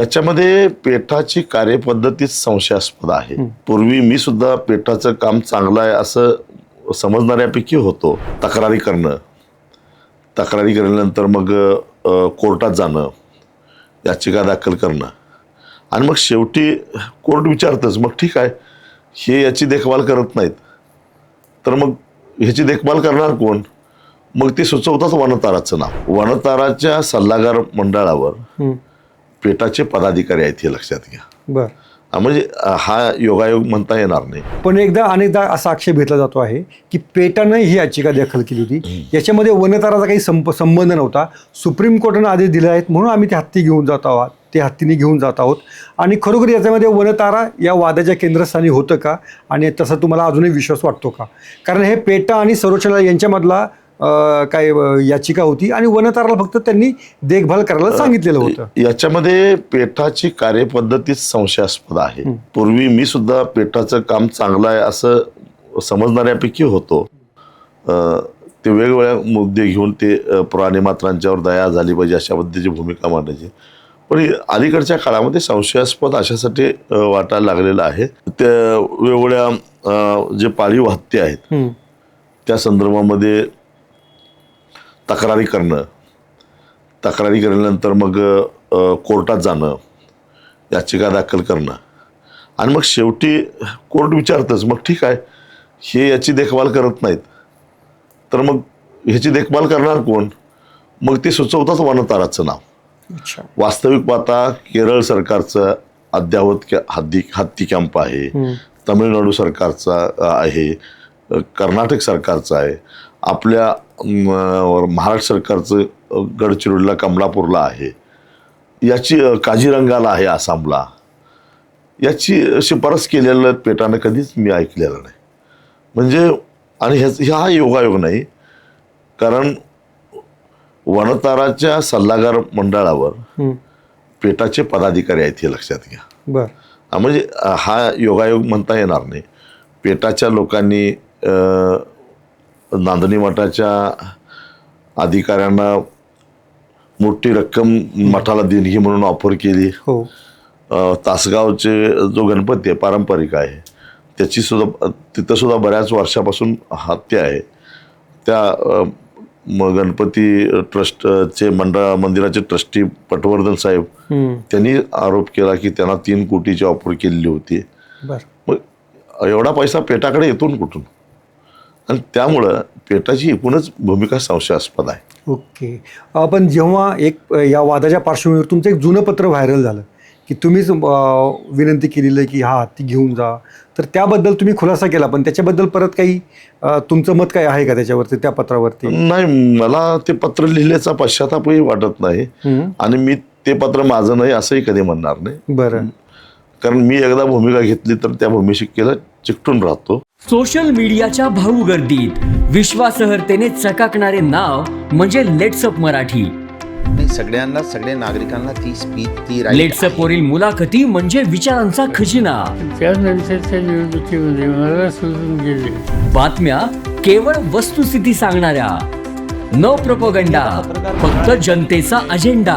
याच्यामध्ये पेठाची कार्यपद्धतीच संशयास्पद आहे. पूर्वी मी सुद्धा पेठाचं काम चांगलं आहे असं समजणाऱ्यापैकी होतो तक्रारी करणं. तक्रारी केल्यानंतर मग कोर्टात जाणं याचिका दाखल करणं. आणि मग शेवटी कोर्ट विचारतच मग ठीक आहे हे याची देखभाल करत नाहीत. तर मग ह्याची देखभाल करणार कोण? मग ते सुचवतात वनताराचं नाव. वनताराच्या सल्लागार मंडळावर पेटाचे पदाधिकारी आहेत हे लक्षात घ्या. बर. म्हणजे हा योगायोग म्हणता येणार नाही. पण एकदा अनेकदा असा आक्षेप घेतला जातो आहे की पेटानं ही याचिका दाखल केली होती. याच्यामध्ये वनताराचा काही संप संबंध नव्हता. सुप्रीम कोर्टानं आदेश दिले आहेत म्हणून आम्ही ते हत्ती घेऊन जात आहोत. ते हत्तीने घेऊन जात आहोत. आणि खरोखर याच्यामध्ये वनतारा या वादाच्या केंद्रस्थानी होतं का? आणि तसा तुम्हाला अजूनही विश्वास वाटतो का? कारण हे पेटा आणि सर्वोच्च न्यायालय यांच्यामधला काय याचिका होती आणि वनताराला फक्त त्यांनी देखभाल करायला सांगितलेलं होतं. याच्यामध्ये पेठाची कार्यपद्धतीच संशयास्पद आहे. पूर्वी मी सुद्धा पेठाचं काम चांगलं आहे असं समजणाऱ्यापैकी होतो. ते वेगवेगळ्या मुद्दे घेऊन ते अ, प्राणीमात्रांच्यावर दया झाली पाहिजे अशा पद्धतीची भूमिका मांडायची. पण अलीकडच्या काळामध्ये संशयास्पद अशासाठी वाटायला लागलेलं आहे. त्या वेगवेगळ्या जे पाळीव हत्या आहेत. त्या संदर्भामध्ये तक्रारी करणं. तक्रारी केल्यानंतर मग कोर्टात जाणं याचिका दाखल करणं. आणि मग शेवटी कोर्ट विचारतच मग ठीक आहे हे याची देखभाल करत नाहीत. तर मग ह्याची देखभाल करणार कोण? मग ते सुचवतात वनताराचं नाव. वास्तविक पाहता केरळ सरकारचं अद्यावत हद्दी हत्ती कॅम्प आहे. तमिळनाडू सरकारचा आहे. कर्नाटक सरकारचा आहे. आपल्या महाराष्ट्र सरकारचं गडचिरोलीला कमलापूरला आहे. याची अ, काझीरंगाला आहे आसामला. याची शिफारस केलेलं पेटानं कधीच मी ऐकलेलं नाही. म्हणजे आणि ह्याच हा योगायोग नाही. कारण वनताराच्या सल्लागार मंडळावर. पेटाचे पदाधिकारी आहेत हे लक्षात घ्या. म्हणजे हा योगायोग म्हणता येणार नाही. पेटाच्या लोकांनी नांदणी मठाच्या अधिकाऱ्यांना मोठी रक्कम मठाला देणगी म्हणून ऑफर केली. हो. तासगावचे जो गणपती आहे पारंपरिक आहे त्याची सुद्धा तिथं सुद्धा बऱ्याच वर्षापासून हत्या आहे. त्या म गणपती ट्रस्टचे मंडळ मंदिराचे ट्रस्टी पटवर्धन साहेब. त्यांनी आरोप केला की त्यांना तीन कोटीची ऑफर केलेली होती. मग एवढा पैसा पेटाकडे येतून कुठून? आणि त्यामुळं पेटाची एकूणच भूमिका संशयास्पद आहे. ओके. पण जेव्हा एक या वादाच्या पार्श्वभूमीवर तुमचं एक जुनं पत्र व्हायरल झालं की तुम्हीच विनंती केलेली आहे की हा हत्ती घेऊन जा तर त्याबद्दल तुम्ही खुलासा केला पण त्याच्याबद्दल परत काही तुमचं मत काय आहे का त्याच्यावरती त्या पत्रावरती? नाही मला ते पत्र लिहिल्याचा पश्चातापही वाटत नाही. आणि मी ते पत्र माझं नाही असंही कधी म्हणणार नाही. बरं. कारण मी एकदा भूमिका घेतली तर त्या भूमिशिकेला चिकटून राहतो. सोशल मीडियाच्या भाऊ गर्दीत विश्वासहर्तेने चकाकणारे नाव म्हणजे लेट्सअप मराठी. नाही सगळ्यांना सगळ्या नागरिकांना ती स्पीच ती right लेट्सअप आहे. वरील मुलाखती म्हणजे विचारांचा खजिना. त्यानंतरच्या निवडणुकीमध्ये मला सोडून गेले. बातम्या केवळ वस्तुस्थिती सांगणाऱ्या. न प्रपोगंडा फक्त जनतेचा अजेंडा